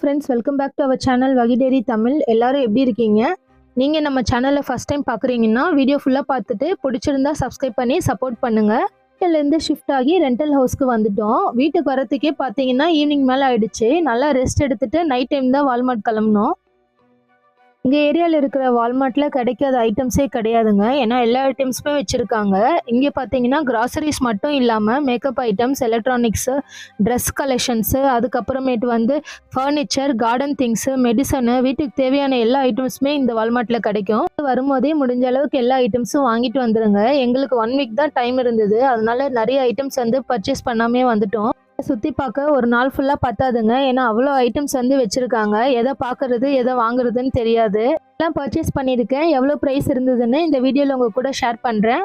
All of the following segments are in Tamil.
Friends welcome back to our channel வகிடேரி Tamil எல்லாரும் எப்படி இருக்கீங்க? நீங்கள் நம்ம சேனலை ஃபஸ்ட் டைம் பார்க்குறீங்கன்னா வீடியோ ஃபுல்லாக பார்த்துட்டு பிடிச்சிருந்தா சப்ஸ்கிரைப் பண்ணி சப்போர்ட் பண்ணுங்கள் வீட்டிலேருந்து ஷிஃப்ட் ஆகி ரெண்டல் ஹவுஸ்க்கு வந்துட்டோம். வீட்டுக்கு வரத்துக்கே பார்த்தீங்கன்னா ஈவினிங் மேலே ஆயிடுச்சு. நல்லா ரெஸ்ட் எடுத்துட்டு நைட் டைம் தான் வால்மார்ட் கிளம்புனோம். எங்கள் ஏரியாவில் இருக்கிற வால்மார்ட்டில் கிடைக்காத ஐட்டம்ஸே கிடையாதுங்க. ஏன்னா எல்லா ஐட்டம்ஸுமே வச்சுருக்காங்க. இங்கே பார்த்தீங்கன்னா கிராசரிஸ் மட்டும் இல்லாமல் makeup items electronics dress collections அதுக்கப்புறமேட்டு வந்து ஃபர்னிச்சர் கார்டன் திங்ஸு மெடிசனு வீட்டுக்கு தேவையான எல்லா ஐட்டம்ஸுமே இந்த வால்மார்ட்டில் கிடைக்கும். வரும்போதே முடிஞ்ச அளவுக்கு எல்லா ஐட்டம்ஸும் வாங்கிட்டு வந்துடுங்க எங்களுக்கு ஒன் வீக் தான் டைம் இருந்தது. அதனால நிறைய ஐட்டம்ஸ் வந்து பர்ச்சேஸ் பண்ணாமே வந்துட்டோம். சுற்றி பார்க்க ஒரு நாள் ஃபுல்லாக பத்தாதுங்க. ஏன்னா அவ்வளோ ஐட்டம்ஸ் வந்து வச்சுருக்காங்க. எதை பார்க்குறது எதை வாங்குறதுன்னு தெரியாது. எல்லாம் பர்ச்சேஸ் பண்ணியிருக்கேன். எவ்வளோ ப்ரைஸ் இருந்ததுன்னு இந்த வீடியோவில் உங்கள் கூட ஷேர் பண்ணுறேன்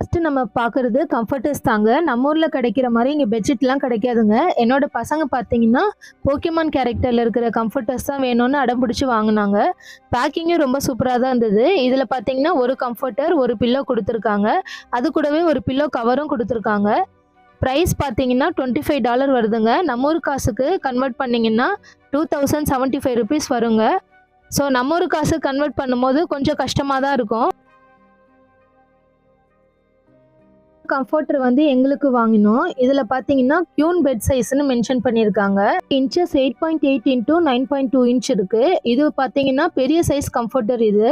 ஃபஸ்ட்டு நம்ம பார்க்குறது கம்ஃபர்டர்ஸ் தாங்க. நம்ம ஊரில் கிடைக்கிற மாதிரி இங்கே பெட்ஷீட்லாம் கிடைக்காதுங்க. என்னோட பசங்க பார்த்தீங்கன்னா போக்கிமான் கேரக்டரில் இருக்கிற கம்ஃபர்டர்ஸ் தான் வேணும்னு அடம் பிடிச்சி வாங்கினாங்க. பேக்கிங்கும் ரொம்ப சூப்பராக தான் இருந்தது. இதில் பார்த்தீங்கன்னா ஒரு கம்ஃபர்டர் ஒரு பில்லோ கொடுத்துருக்காங்க. அது கூடவே ஒரு பில்லோ கவரும் கொடுத்துருக்காங்க. ப்ரைஸ் பார்த்தீங்கன்னா டுவெண்ட்டி ஃபைவ் டாலர் வருதுங்க. நம்ம ஊர் காசுக்கு கன்வெர்ட் பண்ணிங்கன்னா two thousand seventy five rupees வருங்க. ஸோ நம்ம ஊர் காசு கன்வெர்ட் பண்ணும்போது கொஞ்சம் கஷ்டமாக தான் இருக்கும். கம்ஃபர்டர் வந்து எங்களுக்கு வாங்கினோம். இதில் பார்த்தீங்கன்னா கியூன் பெட் சைஸ்னு மென்ஷன் பண்ணியிருக்காங்க. Inches eight point eight into nine point two inch இருக்குது இது பார்த்தீங்கன்னா பெரிய சைஸ் கம்ஃபர்டர் இது.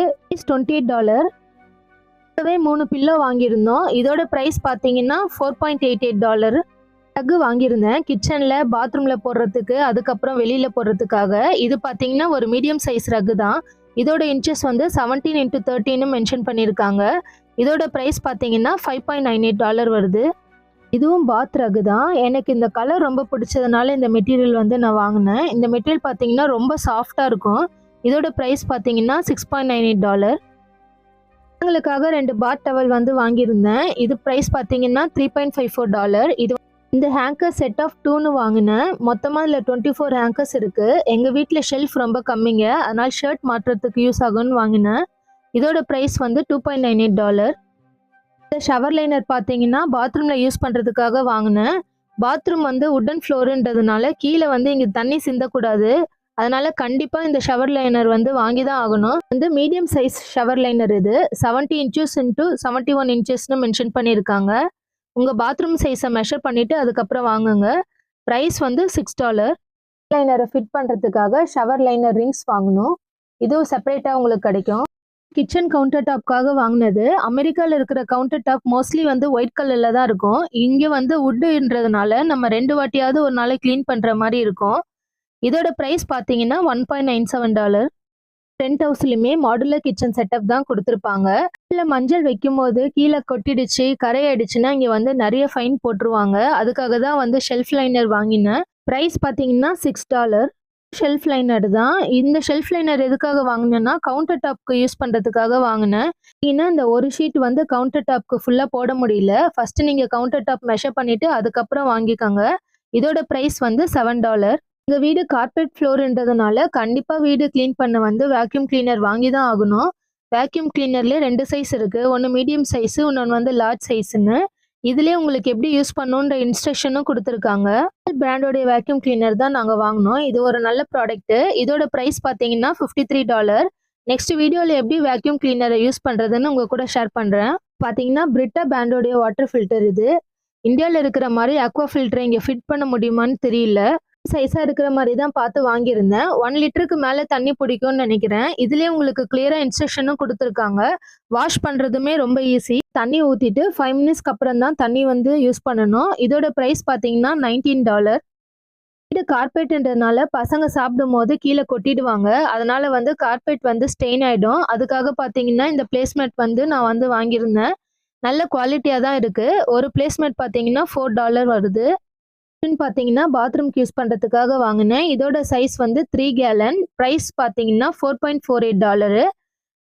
டுவெண்ட்டி எயிட் டாலர் கூடவே மூணு பில்லோ வாங்கியிருந்தோம். இதோட ப்ரைஸ் பார்த்தீங்கன்னா four point eight eight dollar டக்கு வாங்கியிருந்தேன். கிச்சனில் பாத்ரூமில் போடுறதுக்கு அதுக்கப்புறம் வெளியில் போடுறதுக்காக. இது பார்த்தீங்கன்னா ஒரு மீடியம் சைஸ் ரகு தான். இதோட இன்ச்சஸ் வந்து செவன்டீன் இன்ட்டு தேர்ட்டின்னு மென்ஷன் பண்ணியிருக்காங்க. இதோட ப்ரைஸ் பார்த்தீங்கன்னா five point nine eight dollar வருது. இதுவும் பாத் ரகு தான். எனக்கு இந்த கலர் ரொம்ப பிடிச்சதுனால இந்த மெட்டீரியல் வந்து நான் வாங்கினேன். இந்த மெட்டீரியல் பார்த்தீங்கன்னா ரொம்ப சாஃப்டாக இருக்கும். இதோட ப்ரைஸ் பார்த்தீங்கன்னா six point nine eight dollar பசங்களுக்காக ரெண்டு பாத் டவல் வந்து வாங்கியிருந்தேன். இது ப்ரைஸ் பார்த்தீங்கன்னா three point five four dollar இது இந்த ஹேங்கர் செட் ஆஃப் டூன்னு வாங்கினேன். மொத்தமாக இதில் டுவெண்ட்டி ஃபோர் ஹேங்கர்ஸ் இருக்குது எங்கள் வீட்டில் ஷெல்ஃப் ரொம்ப கம்மிங்க. அதனால் ஷர்ட் மாற்றுறதுக்கு யூஸ் ஆகும்னு வாங்கினேன். இதோட ப்ரைஸ் வந்து two point nine eight dollar இந்த ஷவர் லைனர் பார்த்தீங்கன்னா பாத்ரூமில் யூஸ் பண்ணுறதுக்காக வாங்கினேன். பாத்ரூம் வந்து உட்டன் ஃப்ளோருன்றதுனால கீழே வந்து இங்கே தண்ணி சிந்தக்கூடாது. அதனால கண்டிப்பாக இந்த ஷவர் லைனர் வந்து வாங்கி தான் ஆகணும். வந்து மீடியம் சைஸ் ஷவர் லைனர் இது. Seventy inches into seventy one இன்ச்சஸ்னு mention பண்ணியிருக்காங்க உங்கள் பாத்ரூம் சைஸை மெஷர் பண்ணிவிட்டு அதுக்கப்புறம் வாங்குங்க. ப்ரைஸ் வந்து சிக்ஸ் டாலர் லைனரை ஃபிட் பண்ணுறதுக்காக ஷவர் லைனர் ரிங்ஸ் வாங்கணும். இதுவும் செப்பரேட்டாக உங்களுக்கு கிடைக்கும். கிச்சன் கவுண்டர் டாப்காக வாங்கினது. அமெரிக்காவில் இருக்கிற கவுண்டர் டாப் மோஸ்ட்லி வந்து ஒயிட் கலரில் தான் இருக்கும். இங்கே வந்து வுட்டுன்றதுனால நம்ம ரெண்டு வாட்டியாவது ஒரு நாளைக்கு க்ளீன் பண்ணுற மாதிரி இருக்கும். இதோட ப்ரைஸ் பார்த்தீங்கன்னா one point nine seven dollar tent ஹவுஸ்லையுமே மாடுலர் கிச்சன் செட்டப் தான் கொடுத்துருப்பாங்க. இல்லை மஞ்சள் வைக்கும் போது கீழே கொட்டிடுச்சு கரையாயிடுச்சுன்னா இங்கே வந்து நிறைய ஃபைன் போட்டுருவாங்க. அதுக்காக தான் வந்து ஷெல்ஃப் லைனர் வாங்கினேன். ப்ரைஸ் பார்த்தீங்கன்னா சிக்ஸ் டாலர் ஷெல்ஃப் லைனர் தான். இந்த ஷெல்ஃப் லைனர் எதுக்காக வாங்கினேன்னா கவுண்டர் டாப்க்கு யூஸ் பண்ணுறதுக்காக வாங்கினேன். ஏன்னா இந்த ஒரு ஷீட் வந்து கவுண்டர் டாப்க்கு ஃபுல்லாக போட முடியல. ஃபர்ஸ்ட் நீங்கள் கவுண்டர் டாப் மெஷர் பண்ணிவிட்டு அதுக்கப்புறம் வாங்கிக்கோங்க. இதோட ப்ரைஸ் வந்து செவன் டாலர் எங்கள் வீடு கார்பெட் ஃப்ளோர்ன்றதுனால கண்டிப்பாக வீடு க்ளீன் பண்ண வந்து வேக்யூம் கிளீனர் வாங்கி தான் ஆகணும். வேக்யூம் கிளீனர்லேயே ரெண்டு சைஸ் இருக்குது ஒன்று மீடியம் சைஸு இன்னொன்று வந்து லார்ஜ் சைஸுன்னு இதுலேயே உங்களுக்கு எப்படி யூஸ் பண்ணணுன்ற இன்ஸ்ட்ரக்ஷனும் கொடுத்துருக்காங்க. பிராண்டோடைய வேக்யூம் கிளீனர் தான் நாங்கள் வாங்கினோம். இது ஒரு நல்ல ப்ராடக்ட்டு இதோட ப்ரைஸ் பார்த்தீங்கன்னா ஃபிஃப்டி த்ரீ டாலர் நெக்ஸ்ட் வீடியோவில் எப்படி வேக்யூம் கிளீனரை யூஸ் பண்ணுறதுன்னு உங்கள் கூட ஷேர் பண்ணுறேன் பார்த்தீங்கன்னா பிரிட்டா பிராண்டோடைய வாட்டர் ஃபில்டர் இது. இந்தியாவில் இருக்கிற மாதிரி அக்வா ஃபில்டரை இங்கே ஃபிட் பண்ண முடியுமான்னு தெரியல. சைஸாக இருக்கிற மாதிரி தான் பார்த்து வாங்கியிருந்தேன். ஒன் லிட்டருக்கு மேலே தண்ணி பிடிக்கும்னு நினைக்கிறேன். இதுலேயே உங்களுக்கு கிளியராக இன்ஸ்ட்ரக்ஷனும் கொடுத்துருக்காங்க. வாஷ் பண்ணுறதுமே ரொம்ப ஈஸி தண்ணி ஊற்றிட்டு ஃபைவ் மினிட்ஸ்க்கு அப்புறம் தான் தண்ணி வந்து யூஸ் பண்ணணும். இதோட ப்ரைஸ் பார்த்தீங்கன்னா நைன்டீன் டாலர் வீடு கார்பெட்ன்றதுனால பசங்க சாப்பிடும் போது கீழே கொட்டிடுவாங்க. அதனால வந்து கார்பெட் வந்து ஸ்டெயின் ஆகிடும் அதுக்காக பார்த்தீங்கன்னா இந்த பிளேஸ்மெண்ட் வந்து நான் வந்து வாங்கியிருந்தேன். நல்ல குவாலிட்டியாக தான் இருக்குது ஒரு பிளேஸ்மெண்ட் பார்த்தீங்கன்னா ஃபோர் டாலர் வருது. பார்த்தீங்கன்னா பாத்ரூம்க்கு யூஸ் பண்ணுறதுக்காக வாங்கினேன். இதோட சைஸ் வந்து த்ரீ கேலன் ப்ரைஸ் பார்த்தீங்கன்னா four point four eight dollar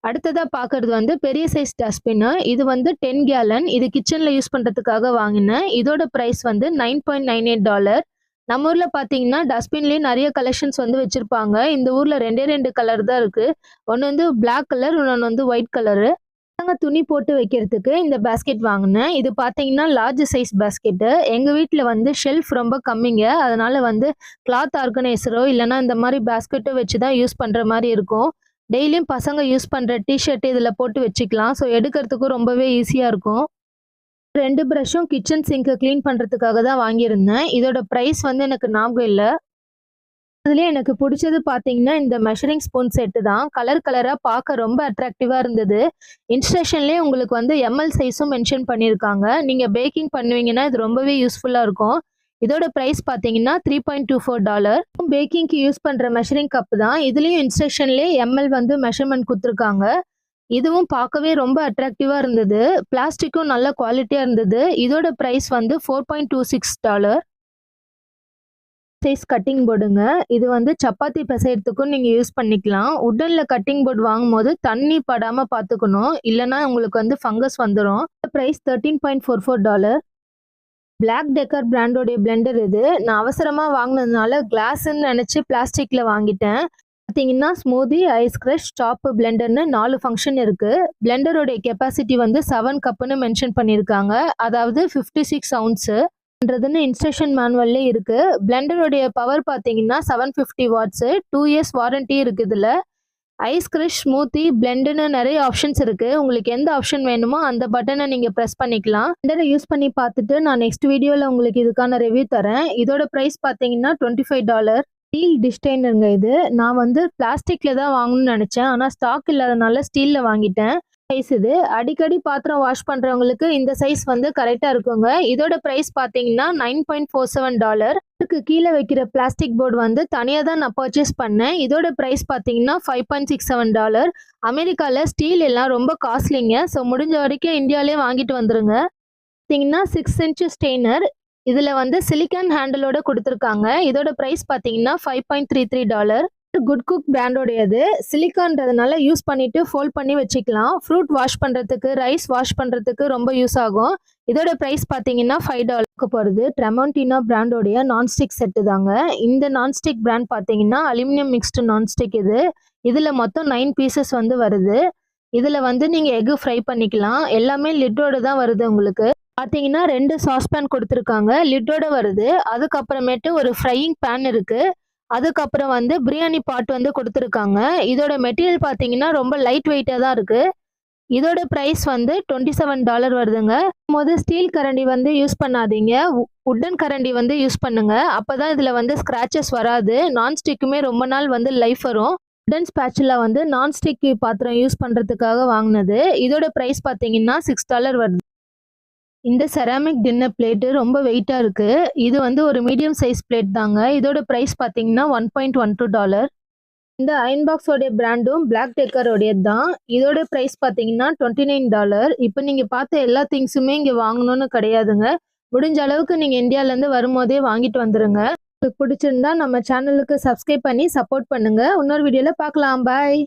அடுத்ததாக பார்க்குறது வந்து பெரிய சைஸ் டஸ்ட்பின்னு இது வந்து டென் கேலன் இது கிச்சனில் யூஸ் பண்ணுறதுக்காக வாங்கினேன். இதோட ப்ரைஸ் வந்து nine point nine eight dollar நம்ம ஊரில் பார்த்தீங்கன்னா டஸ்ட்பின்லேயே நிறைய கலெக்ஷன்ஸ் வந்து வச்சுருப்பாங்க. இந்த ஊரில் ரெண்டே ரெண்டு கலர் தான் இருக்குது ஒன்று வந்து பிளாக் கலர் இன்னொன்று வந்து ஒயிட் கலரு பசங்க துணி போட்டு வைக்கிறதுக்கு இந்த பேஸ்கெட் வாங்கினேன். இது பார்த்தீங்கன்னா லார்ஜ் சைஸ் பேஸ்கெட்டு எங்கள் வீட்டில் வந்து ஷெல்ஃப் ரொம்ப கம்மிங்க. அதனால வந்து கிளாத் ஆர்கனைசரோ இல்லைன்னா இந்த மாதிரி பேஸ்கெட்டோ வச்சு தான் யூஸ் பண்ணுற மாதிரி இருக்கும். டெய்லியும் பசங்க யூஸ் பண்ணுற டிஷர்ட் இதில் போட்டு வச்சுக்கலாம். ஸோ எடுக்கிறதுக்கும் ரொம்பவே ஈஸியாக இருக்கும். ரெண்டு ப்ரஷ்ஷும் கிச்சன் சிங்க்கை க்ளீன் பண்ணுறதுக்காக தான் வாங்கியிருந்தேன். இதோட ப்ரைஸ் வந்து எனக்கு ஞாபகம் இல்லை. அதுலேயே எனக்கு பிடிச்சது பார்த்தீங்கன்னா இந்த மெஷரிங் ஸ்பூன் செட்டு தான். கலர் கலராக பார்க்க ரொம்ப அட்ராக்டிவாக இருந்தது. இன்ஸ்ட்ரக்ஷன்லேயே உங்களுக்கு வந்து எம்எல் சைஸும் மென்ஷன் பண்ணியிருக்காங்க நீங்கள் பேக்கிங் பண்ணுவீங்கன்னா இது ரொம்பவே யூஸ்ஃபுல்லாக இருக்கும். இதோட ப்ரைஸ் பார்த்தீங்கன்னா three point two four dollar பேக்கிங்க்கு use பண்ணுற மெஷரிங் கப் தான். இதுலேயும் இன்ஸ்ட்ரக்ஷன்லேயே எம்எல் வந்து மெஷர்மெண்ட் கொடுத்துருக்காங்க. இதுவும் பார்க்கவே ரொம்ப அட்ராக்டிவாக இருந்தது. பிளாஸ்டிக்கும் நல்ல குவாலிட்டியாக இருந்தது. இதோட ப்ரைஸ் வந்து four point two six dollar size cutting போர்டுங்க இது வந்து சப்பாத்தி பிசையறதுக்கும் நீங்கள் யூஸ் பண்ணிக்கலாம். உட்டனில் கட்டிங் போர்டு வாங்கும்போது தண்ணி படாமல் பார்த்துக்கணும் இல்லைன்னா உங்களுக்கு வந்து ஃபங்கஸ் வந்துடும் price thirteen point four four dollar Black Decker பிராண்டோடைய blender இது. நான் அவசரமாக வாங்கினதுனால கிளாஸ்ன்னு நினச்சி பிளாஸ்டிக்கில் வாங்கிட்டேன். பார்த்தீங்கன்னா ஸ்மூதி ஐஸ் கிரஷ் சாப்பு பிளெண்டர்னு நாலு ஃபங்க்ஷன் இருக்குது பிளெண்டரோடைய கெப்பாசிட்டி வந்து செவன் கப்புன்னு மென்ஷன் பண்ணியிருக்காங்க. அதாவது ஃபிஃப்டி சிக்ஸ் அவுன்ஸு ன்றதுன்னு இன்ஸ்ட்ரக்ஷன் மேனுவல்லே இருக்குது பிளெண்டருடைய பவர் பார்த்தீங்கன்னா seven fifty watts two years warranty இருக்குது இதில் ஐஸ் கிரிஷ் ஸ்மூத்தி பிளெண்டுன்னு நிறைய ஆப்ஷன்ஸ் இருக்குது உங்களுக்கு எந்த ஆப்ஷன் வேணுமோ அந்த பட்டனை நீங்கள் ப்ரெஸ் பண்ணிக்கலாம். பிளெண்டரை யூஸ் பண்ணி பார்த்துட்டு நான் நெக்ஸ்ட் வீடியோவில் உங்களுக்கு இதுக்கான ரிவ்யூ தரேன். இதோட ப்ரைஸ் பார்த்தீங்கன்னா டுவெண்ட்டி ஃபைவ் டாலர் ஸ்டீல் டிஸ்டைனருங்க இது. நான் வந்து பிளாஸ்டிக்கில் தான் வாங்கணும்னு நினச்சேன். ஆனால் ஸ்டாக் இல்லாதனால ஸ்டீலில் வாங்கிட்டேன். சைஸ் இது. அடிக்கடி பாத்திரம் வாஷ் பண்ணுறவங்களுக்கு இந்த சைஸ் வந்து கரெக்டாக இருக்குங்க. இதோட ப்ரைஸ் பார்த்தீங்கன்னா nine point four seven dollar இதுக்கு கீழே வைக்கிற பிளாஸ்டிக் போர்டு வந்து தனியாக தான் நான் பர்ச்சேஸ் பண்ணேன். இதோட ப்ரைஸ் பார்த்தீங்கன்னா five point six seven dollar அமெரிக்காவில் ஸ்டீல் எல்லாம் ரொம்ப காஸ்ட்லிங்க ஸோ முடிஞ்ச வரைக்கும் இந்தியாவிலே வாங்கிட்டு வந்துருங்க. பார்த்தீங்கன்னா சிக்ஸ் இன்ச்சு ஸ்டெய்னர் இதில் வந்து சிலிக்கான் ஹேண்டிலோட கொடுத்துருக்காங்க. இதோட ப்ரைஸ் பார்த்தீங்கன்னா five point three three dollar Good Cook பிராண்டோடையது சிலிக்கான்றதுனால யூஸ் பண்ணிட்டு ஃபோல்ட் பண்ணி வச்சுக்கலாம். ஃப்ரூட் வாஷ் பண்ணுறதுக்கு ரைஸ் வாஷ் பண்ணுறதுக்கு ரொம்ப யூஸ் ஆகும். இதோட ப்ரைஸ் பார்த்தீங்கன்னா ஃபைவ் டாலருக்கு போகிறது ட்ரெமோண்டினா பிராண்டோடைய நான்ஸ்டிக் செட்டு தாங்க. இந்த நான்ஸ்டிக் பிராண்ட் பார்த்தீங்கன்னா அலுமினியம் மிக்ஸ்டு நான்ஸ்டிக் இது. இதில் மொத்தம் நைன் பீசஸ் வந்து வருது. இதில் வந்து நீங்கள் எக்கு ஃப்ரை பண்ணிக்கலாம். எல்லாமே லிட்டோட தான் வருது உங்களுக்கு. பார்த்தீங்கன்னா ரெண்டு சாஸ்பேன் கொடுத்துருக்காங்க. லிட்டோட வருது. அதுக்கப்புறமேட்டு ஒரு ஃப்ரையிங் பேன் இருக்குது அதுக்கப்புறம் வந்து பிரியாணி பாட் வந்து கொடுத்துருக்காங்க. இதோட மெட்டீரியல் பார்த்தீங்கன்னா ரொம்ப லைட் வெயிட்டாக தான் இருக்குது இதோட ப்ரைஸ் வந்து டுவெண்ட்டி செவன் டாலர் வருதுங்க. போது ஸ்டீல் கரண்டி வந்து யூஸ் பண்ணாதீங்க. உட்டன் கரண்டி வந்து யூஸ் பண்ணுங்க. அப்போ தான் இதில் வந்து ஸ்க்ராச்சஸ் வராது. நான்ஸ்டிக்குமே ரொம்ப நாள் வந்து லைஃப் வரும். உட்டன் ஸ்பேச்சில் வந்து நான்ஸ்டிக் பாத்திரம் யூஸ் பண்ணுறதுக்காக வாங்கினது. இதோட ப்ரைஸ் பார்த்தீங்கன்னா சிக்ஸ் டாலர் வருது. இந்த செராமிக் டின்னர் பிளேட்டு ரொம்ப வெயிட்டாக இருக்குது இது வந்து ஒரு மீடியம் சைஸ் பிளேட் தாங்க. இதோட ப்ரைஸ் பார்த்தீங்கன்னா one point one two dollar இந்த அயன் பாக்ஸோடைய பிராண்டும் பிளாக் டெக்கரோடையது தான். இதோட ப்ரைஸ் பார்த்தீங்கன்னா டுவெண்ட்டி நைன் டாலர் இப்போ நீங்கள் பார்த்த எல்லா திங்ஸுமே இங்கே வாங்கணும்னு கிடையாதுங்க. முடிஞ்ச அளவுக்கு நீங்கள் இந்தியாவிலேருந்து வரும்போதே வாங்கிட்டு வந்துடுங்க உங்களுக்கு பிடிச்சிருந்தா நம்ம சேனலுக்கு சப்ஸ்கிரைப் பண்ணி சப்போர்ட் பண்ணுங்கள் இன்னொரு வீடியோவில் பார்க்கலாம். பாய்